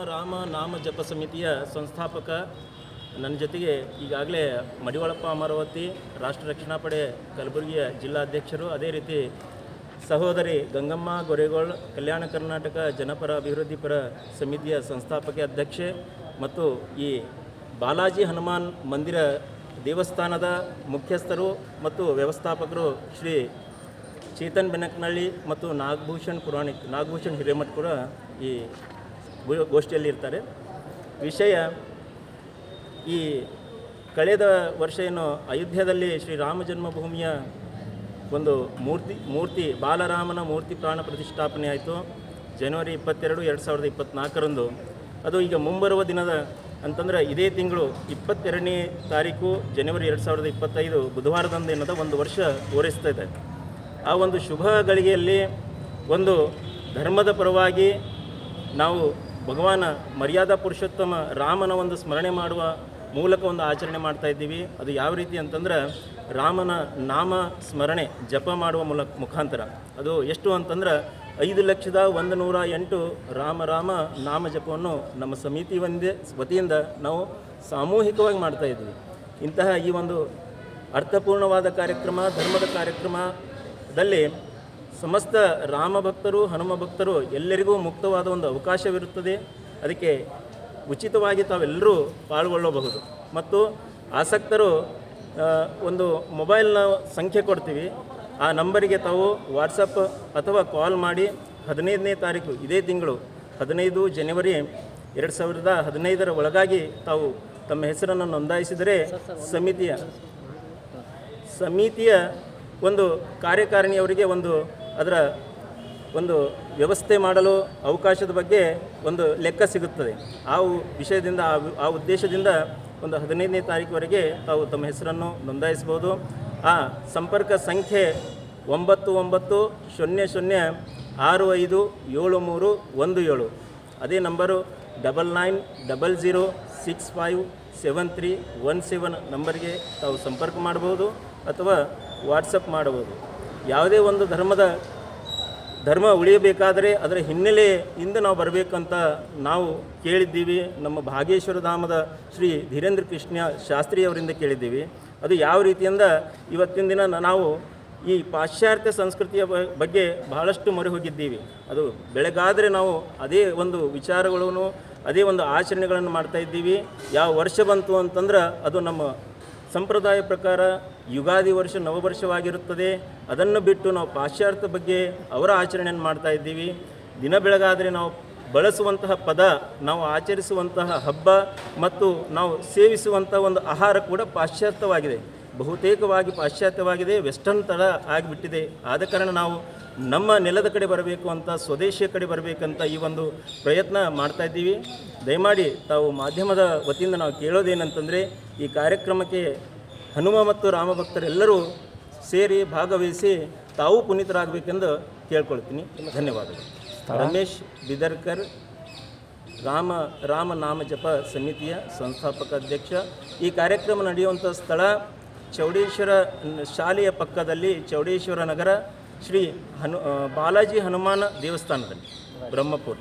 ನಾಮ ಜಪ ಸಮಿತಿಯ ಸಂಸ್ಥಾಪಕ ನನ್ನ ಜೊತೆಗೆ ಈಗಾಗಲೇ ಮಡಿವಾಳಪ್ಪ ಅಮರಾವತಿ ರಾಷ್ಟ್ರ ರಕ್ಷಣಾ ಪಡೆ ಕಲಬುರಗಿಯ ಜಿಲ್ಲಾಧ್ಯಕ್ಷರು, ಅದೇ ರೀತಿ ಸಹೋದರಿ ಗಂಗಮ್ಮ ಗೊರೆಗೋಳ್, ಕಲ್ಯಾಣ ಕರ್ನಾಟಕ ಜನಪರ ಅಭಿವೃದ್ಧಿ ಪರ ಸಮಿತಿಯ ಸಂಸ್ಥಾಪಕ ಅಧ್ಯಕ್ಷೆ ಮತ್ತು ಈ ಬಾಲಾಜಿ ಹನುಮಾನ್ ಮಂದಿರ ದೇವಸ್ಥಾನದ ಮುಖ್ಯಸ್ಥರು ಮತ್ತು ವ್ಯವಸ್ಥಾಪಕರು ಶ್ರೀ ಚೇತನ್ ಬೆನಕನಹಳ್ಳಿ ಮತ್ತು ನಾಗಭೂಷಣ್ ಪುರಾಣಿಕ್ ನಾಗಭೂಷಣ್ ಹಿರೇಮಠ್ ಕೂಡ ಈ ಗೋ- ಗೋಷ್ಠಿಯಲ್ಲಿ ಇರ್ತಾರೆ ವಿಷಯ ಈ ಕಳೆದ ವರ್ಷ ಏನು ಅಯೋಧ್ಯದಲ್ಲಿ ಶ್ರೀರಾಮ ಜನ್ಮಭೂಮಿಯ ಒಂದು ಮೂರ್ತಿ ಮೂರ್ತಿ, ಬಾಲರಾಮನ ಮೂರ್ತಿ ಪ್ರಾಣ ಪ್ರತಿಷ್ಠಾಪನೆ ಆಯಿತು. ಜನವರಿ ಇಪ್ಪತ್ತೆರಡು, ಎರಡು ಸಾವಿರದ ಇಪ್ಪತ್ತ್ನಾಲ್ಕರಂದು ಅದು ಈಗ ಮುಂಬರುವ ದಿನದ ಅಂತಂದರೆ ಇದೇ ತಿಂಗಳು ಇಪ್ಪತ್ತೆರಡನೇ ತಾರೀಕು ಜನವರಿ ಎರಡು ಸಾವಿರದ ಇಪ್ಪತ್ತೈದು ಬುಧವಾರದಂದು ಏನದ ಒಂದು ವರ್ಷ ಪೂರೈಸ್ತಾ ಇದೆ. ಆ ಒಂದು ಶುಭ ಗಳಿಗೆಯಲ್ಲಿ ಒಂದು ಧರ್ಮದ ಪರವಾಗಿ ನಾವು ಭಗವಾನ ಮರ್ಯಾದಾ ಪುರುಷೋತ್ತಮ ರಾಮನ ಒಂದು ಸ್ಮರಣೆ ಮಾಡುವ ಮೂಲಕ ಒಂದು ಆಚರಣೆ ಮಾಡ್ತಾ ಇದ್ದೀವಿ. ಅದು ಯಾವ ರೀತಿ ಅಂತಂದ್ರೆ ರಾಮನ ನಾಮ ಸ್ಮರಣೆ ಜಪ ಮಾಡುವ ಮೂಲಕ ಮುಖಾಂತರ. ಅದು ಎಷ್ಟು ಅಂತಂದ್ರೆ ಐದು ಲಕ್ಷದ ಒಂದು ನೂರ ಎಂಟು ರಾಮ ರಾಮ ನಾಮ ಜಪವನ್ನು ನಮ್ಮ ಸಮಿತಿ ಒಂದೇ ವತಿಯಿಂದ ನಾವು ಸಾಮೂಹಿಕವಾಗಿ ಮಾಡ್ತಾ ಇದ್ದೀವಿ. ಇಂತಹ ಈ ಒಂದು ಅರ್ಥಪೂರ್ಣವಾದ ಕಾರ್ಯಕ್ರಮ, ಧರ್ಮದ ಕಾರ್ಯಕ್ರಮದಲ್ಲಿ ಸಮಸ್ತ ರಾಮ ಭಕ್ತರು, ಹನುಮ ಭಕ್ತರು ಎಲ್ಲರಿಗೂ ಮುಕ್ತವಾದ ಒಂದು ಅವಕಾಶವಿರುತ್ತದೆ. ಅದಕ್ಕೆ ಉಚಿತವಾಗಿ ತಾವೆಲ್ಲರೂ ಪಾಲ್ಗೊಳ್ಳಬಹುದು. ಮತ್ತು ಆಸಕ್ತರು ಒಂದು ಮೊಬೈಲ್ನ ಸಂಖ್ಯೆ ಕೊಡ್ತೀವಿ. ಆ ನಂಬರಿಗೆ ತಾವು ವಾಟ್ಸಪ್ ಅಥವಾ ಕಾಲ್ ಮಾಡಿ ಹದಿನೈದನೇ ತಾರೀಕು, ಇದೇ ತಿಂಗಳು ಹದಿನೈದು ಜನವರಿ ಎರಡು ಸಾವಿರದ ಹದಿನೈದರ ಒಳಗಾಗಿ ತಾವು ತಮ್ಮ ಹೆಸರನ್ನು ನೋಂದಾಯಿಸಿದರೆ ಸಮಿತಿಯ ಸಮಿತಿಯ ಒಂದು ಕಾರ್ಯಕಾರಿಣಿಯವರಿಗೆ ಒಂದು ಅದರ ಒಂದು ವ್ಯವಸ್ಥೆ ಮಾಡಲು ಅವಕಾಶದ ಬಗ್ಗೆ ಒಂದು ಲೆಕ್ಕ ಸಿಗುತ್ತದೆ. ಆ ವಿಷಯದಿಂದ ಆ ಉದ್ದೇಶದಿಂದ ಒಂದು ಹದಿನೈದನೇ ತಾರೀಕುವರೆಗೆ ತಾವು ತಮ್ಮ ಹೆಸರನ್ನು ನೋಂದಾಯಿಸಬಹುದು. ಆ ಸಂಪರ್ಕ ಸಂಖ್ಯೆ ಒಂಬತ್ತು ಒಂಬತ್ತು ಶೂನ್ಯ ಶೂನ್ಯ ಆರು ಐದು ಏಳು ಮೂರು ಒಂದು ಏಳು. ಅದೇ number double nine double zero six five seven three one seven ನಂಬರ್ಗೆ ತಾವು ಸಂಪರ್ಕ ಮಾಡಬಹುದು ಅಥವಾ ವಾಟ್ಸಪ್ ಮಾಡಬಹುದು. ಯಾವುದೇ ಒಂದು ಧರ್ಮದ ಧರ್ಮ ಉಳಿಯಬೇಕಾದರೆ ಅದರ ಹಿನ್ನೆಲೆಯಿಂದ ನಾವು ಬರಬೇಕಂತ ನಾವು ಕೇಳಿದ್ದೀವಿ. ನಮ್ಮ ಭಾಗೇಶ್ವರ ಧಾಮದ ಶ್ರೀ ಧೀರೇಂದ್ರ ಕೃಷ್ಣ ಶಾಸ್ತ್ರಿ ಅವರಿಂದ ಕೇಳಿದ್ದೀವಿ. ಅದು ಯಾವ ರೀತಿಯಿಂದ ಇವತ್ತಿನ ದಿನ ನಾವು ಈ ಪಾಶ್ಚಾತ್ಯ ಸಂಸ್ಕೃತಿಯ ಬಗ್ಗೆ ಬಹಳಷ್ಟು ಮೊರೆ ಹೋಗಿದ್ದೀವಿ. ಅದು ಬೆಳಗಾದರೆ ನಾವು ಅದೇ ಒಂದು ವಿಚಾರಗಳನ್ನು, ಅದೇ ಒಂದು ಆಚರಣೆಗಳನ್ನು ಮಾಡ್ತಾ ಇದ್ದೀವಿ. ಯಾವ ವರ್ಷ ಬಂತು ಅಂತಂದ್ರೆ ಅದು ನಮ್ಮ ಸಂಪ್ರದಾಯ ಪ್ರಕಾರ ಯುಗಾದಿ ವರ್ಷ ನವವರ್ಷವಾಗಿರುತ್ತದೆ. ಅದನ್ನು ಬಿಟ್ಟು ನಾವು ಪಾಶ್ಚಾತ್ಯ ಬಗ್ಗೆ ಅವರ ಆಚರಣೆಯನ್ನು ಮಾಡ್ತಾ ಇದ್ದೀವಿ. ದಿನ ಬೆಳಗಾದರೆ ನಾವು ಬಳಸುವಂತಹ ಪದ, ನಾವು ಆಚರಿಸುವಂತಹ ಹಬ್ಬ ಮತ್ತು ನಾವು ಸೇವಿಸುವಂಥ ಒಂದು ಆಹಾರ ಕೂಡ ಪಾಶ್ಚಾತ್ಯವಾಗಿದೆ. ಬಹುತೇಕವಾಗಿ ಪಾಶ್ಚಾತ್ಯವಾಗಿದೆ, ವೆಸ್ಟರ್ನ್ ಥರ ಆಗಿಬಿಟ್ಟಿದೆ. ಆದ ಕಾರಣ ನಾವು ನಮ್ಮ ನೆಲದ ಕಡೆ ಬರಬೇಕು ಅಂತ ಸ್ವದೇಶಿಯ ಕಡೆ ಬರಬೇಕಂತ ಈ ಒಂದು ಪ್ರಯತ್ನ ಮಾಡ್ತಾ ಇದ್ದೀವಿ. ದಯಮಾಡಿ ತಾವು ಮಾಧ್ಯಮದ ವತಿಯಿಂದ ನಾವು ಕೇಳೋದೇನಂತಂದರೆ ಈ ಕಾರ್ಯಕ್ರಮಕ್ಕೆ ಹನುಮ ಮತ್ತು ರಾಮ ಭಕ್ತರೆಲ್ಲರೂ ಸೇರಿ ಭಾಗವಹಿಸಿ ತಾವು ಪುನೀತರಾಗಬೇಕೆಂದು ಕೇಳ್ಕೊಳ್ತೀನಿ. ಧನ್ಯವಾದಗಳು. ರಮೇಶ್ ಬಿದರ್ಕರ್ ರಾಮ ರಾಮ ನಾಮ ಜಪ ಸಮಿತಿಯ ಸಂಸ್ಥಾಪಕ ಅಧ್ಯಕ್ಷ. ಈ ಕಾರ್ಯಕ್ರಮ ನಡೆಯುವಂಥ ಸ್ಥಳ ಚೌಡೇಶ್ವರ ಶಾಲೆಯ ಪಕ್ಕದಲ್ಲಿ ಚೌಡೇಶ್ವರ ನಗರ ಶ್ರೀ ಹನು ಬಾಲಾಜಿ ಹನುಮಾನ ದೇವಸ್ಥಾನದಲ್ಲಿ ಬ್ರಹ್ಮಪುರ.